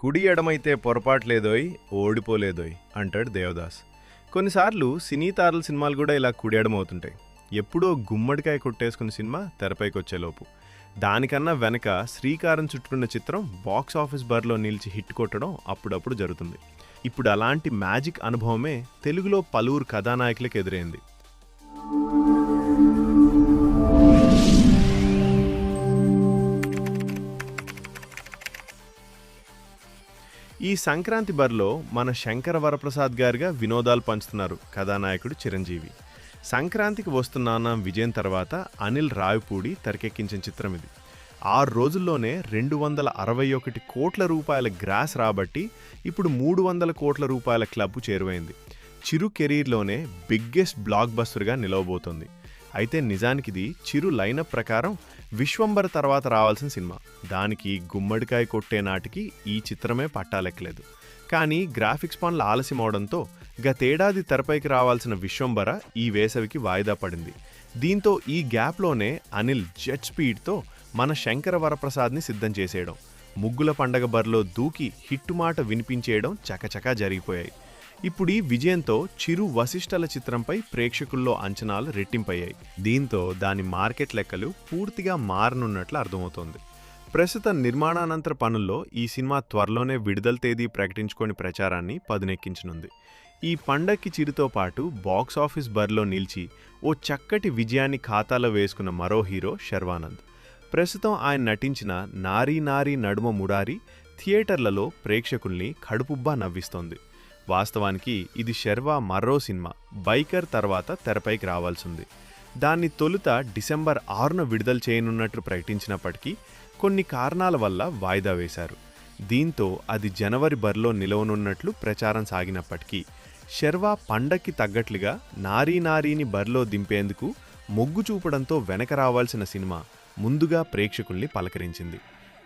కుడి ఎడమైతే పొరపాటు లేదోయ్ ఓడిపోలేదోయ్ అంటాడు దేవదాస్. కొన్నిసార్లు సినీ తారల సినిమాలు కూడా ఇలా కుడి ఎడమవుతుంటాయి ఎప్పుడో గుమ్మడికాయ కొట్టేసుకున్న సినిమా తెరపైకి వచ్చేలోపు దానికన్నా వెనక శ్రీకారం చుట్టుకున్న చిత్రం బాక్స్ ఆఫీస్ బర్లో నిలిచి హిట్ కొట్టడం అప్పుడప్పుడు జరుగుతుంది. ఇప్పుడు అలాంటి మ్యాజిక్ అనుభవమే తెలుగులో పలువురు కథానాయకులకు ఎదురైంది. ఈ సంక్రాంతి బరిలో మన శంకర వరప్రసాద్ గారిగా వినోదాలు పంచుతున్నారు కథానాయకుడు చిరంజీవి. సంక్రాంతికి వస్తున్నాన విజయం తర్వాత అనిల్ రావిపూడి తెరకెక్కించిన చిత్రం ఇది. ఆరు రోజుల్లోనే రెండు వందల అరవై ఒకటి కోట్ల రూపాయల గ్రాస్ రాబట్టి ఇప్పుడు మూడు వందల కోట్ల రూపాయల క్లబ్ చేరువైంది. చిరు కెరీర్లోనే బిగ్గెస్ట్ బ్లాక్ బస్టర్గా నిలవబోతోంది. అయితే నిజానికి ఇది చిరు లైనప్ ప్రకారం విశ్వంబర తర్వాత రావాల్సిన సినిమా. దానికి గుమ్మడికాయ కొట్టే నాటికి ఈ చిత్రమే పట్టాలెక్కలేదు. కానీ గ్రాఫిక్స్ పనులు ఆలస్యం అవడంతో గతేడాది తెరపైకి రావాల్సిన విశ్వంబర ఈ వేసవికి వాయిదా పడింది. దీంతో ఈ గ్యాప్లోనే అనిల్ జెట్ స్పీడ్తో మన శంకర వరప్రసాద్ని సిద్ధం చేసేయడం. ముగ్గుల పండగ బరిలో దూకి హిట్టు మాట వినిపించేయడం చకచకా జరిగిపోయాయి. ఇప్పుడు ఈ విజయంతో చిరు వశిష్ఠల చిత్రంపై ప్రేక్షకుల్లో అంచనాలు రెట్టింపయ్యాయి. దీంతో దాని మార్కెట్ లెక్కలు పూర్తిగా మారనున్నట్లు అర్థమవుతోంది. ప్రస్తుత నిర్మాణానంతర పనుల్లో ఈ సినిమా త్వరలోనే విడుదల తేదీ ప్రకటించుకొని ప్రచారాన్ని పదునెక్కించనుంది. ఈ పండక్కి చిరుతో పాటు బాక్స్ ఆఫీస్ బరిలో నిలిచి ఓ చక్కటి విజయాన్ని ఖాతాలో వేసుకున్న మరో హీరో శర్వానంద్. ప్రస్తుతం ఆయన నటించిన నారీ నారీ నడుమ ముడారి థియేటర్లలో ప్రేక్షకుల్ని కడుపుబ్బా నవ్విస్తోంది. వాస్తవానికి ఇది శర్వా మరో సినిమా. బైకర్ తర్వాత తెరపైకి రావాల్సింది. దాన్ని తొలుత డిసెంబర్ ఆరున విడుదల చేయనున్నట్టు ప్రకటించినప్పటికీ కొన్ని కారణాల వల్ల వాయిదా వేశారు. దీంతో అది జనవరి బరిలో నిలవనున్నట్లు ప్రచారం సాగినప్పటికీ శర్వా పండక్కి తగ్గట్లుగా నారీ నారీని బరిలో దింపేందుకు మొగ్గు చూపడంతో వెనక రావాల్సిన సినిమా ముందుగా ప్రేక్షకుల్ని పలకరించింది.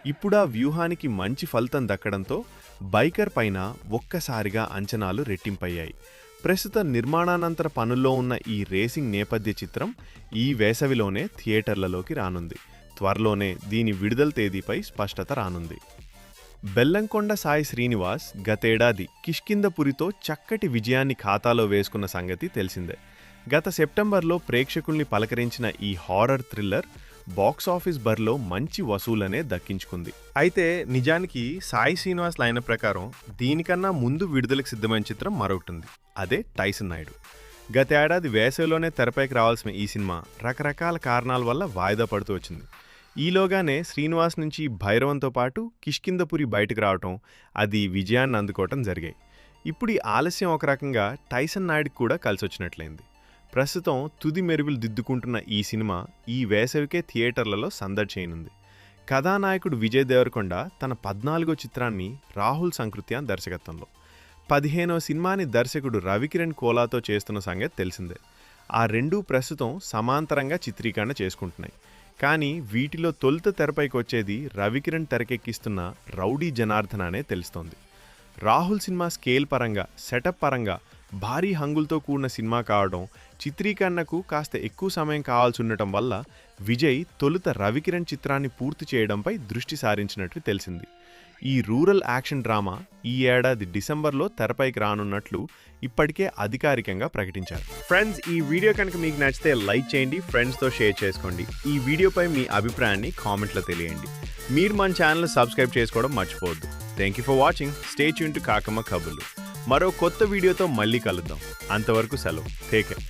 ఇప్పుడా వ్యూహానికి మంచి ఫలితం దక్కడంతో బైకర్ పైన ఒక్కసారిగా అంచనాలు రెట్టింపయ్యాయి. ప్రస్తుత నిర్మాణానంతర పనుల్లో ఉన్న ఈ రేసింగ్ నేపథ్య చిత్రం ఈ వేసవిలోనే థియేటర్లలోకి రానుంది. త్వరలోనే దీని విడుదల తేదీపై స్పష్టత రానుంది. బెల్లంకొండ సాయి శ్రీనివాస్ గతేడాది కిష్కిందపురితో చక్కటి విజయాన్ని ఖాతాలో వేసుకున్న సంగతి తెలిసిందే. గత సెప్టెంబర్లో ప్రేక్షకుల్ని పలకరించిన ఈ హారర్ థ్రిల్లర్ బాక్స్ ఆఫీస్ బర్లో మంచి వసూలనే దక్కించుకుంది. అయితే నిజానికి సాయి శ్రీనివాస్ లైన ప్రకారం దీనికన్నా ముందు విడుదలకు సిద్ధమైన చిత్రం మరొకటి ఉంది అదే టైసన్ నాయుడు. గత ఏడాది వేసవిలోనే తెరపైకి రావాల్సిన ఈ సినిమా రకరకాల కారణాల వల్ల వాయిదా పడుతూ వచ్చింది. ఈలోగానే శ్రీనివాస్ నుంచి భైరవంతో పాటు కిష్కిందపురి బయటకు రావటం అది విజయాన్ని అందుకోవటం జరిగాయి. ఇప్పుడు ఈ ఆలస్యం ఒక రకంగా టైసన్ నాయుడికి కూడా కలిసొచ్చినట్లయింది. ప్రస్తుతం తుది మెరుగులు దిద్దుకుంటున్న ఈ సినిమా ఈ వేసవికే థియేటర్లలో సందడి చేయనుంది. కథానాయకుడు విజయ్ దేవరకొండ తన పద్నాలుగో చిత్రాన్ని రాహుల్ సంకృత్యాన్ దర్శకత్వంలో. పదిహేనో సినిమాని దర్శకుడు రవికిరణ్ కోలాతో చేస్తున్న సంగతి తెలిసిందే. ఆ రెండూ ప్రస్తుతం సమాంతరంగా చిత్రీకరణ చేసుకుంటున్నాయి. కానీ వీటిలో తొలుత తెరపైకి వచ్చేది రవికిరణ్ తెరకెక్కిస్తున్న రౌడీ జనార్దన అనే తెలుస్తోంది. రాహుల్ సినిమా స్కేల్ పరంగా సెటప్ పరంగా భారీ హంగులతో కూడిన సినిమా కావడం చిత్రీకరణకు కాస్త ఎక్కువ సమయం కావాల్సి ఉండటం వల్ల విజయ్ తొలుత రవికిరణ్ చిత్రాన్ని పూర్తి చేయడంపై దృష్టి సారించినట్లు తెలిసింది. ఈ రూరల్ యాక్షన్ డ్రామా ఈ ఏడాది డిసెంబర్లో తెరపైకి రానున్నట్లు ఇప్పటికే అధికారికంగా ప్రకటించారు. ఫ్రెండ్స్ ఈ వీడియో కనుక మీకు నచ్చితే లైక్ చేయండి ఫ్రెండ్స్తో షేర్ చేసుకోండి. ఈ వీడియోపై మీ అభిప్రాయాన్ని కామెంట్లో తెలియండి. మీరు మన ఛానల్ సబ్స్క్రైబ్ చేసుకోవడం మర్చిపోవద్దు. Thank you for watching stay tune to Kakamma Kaburlu మరో కొత్త వీడియోతో మళ్ళీ కలుద్దాం. అంతవరకు సెలవు. Take care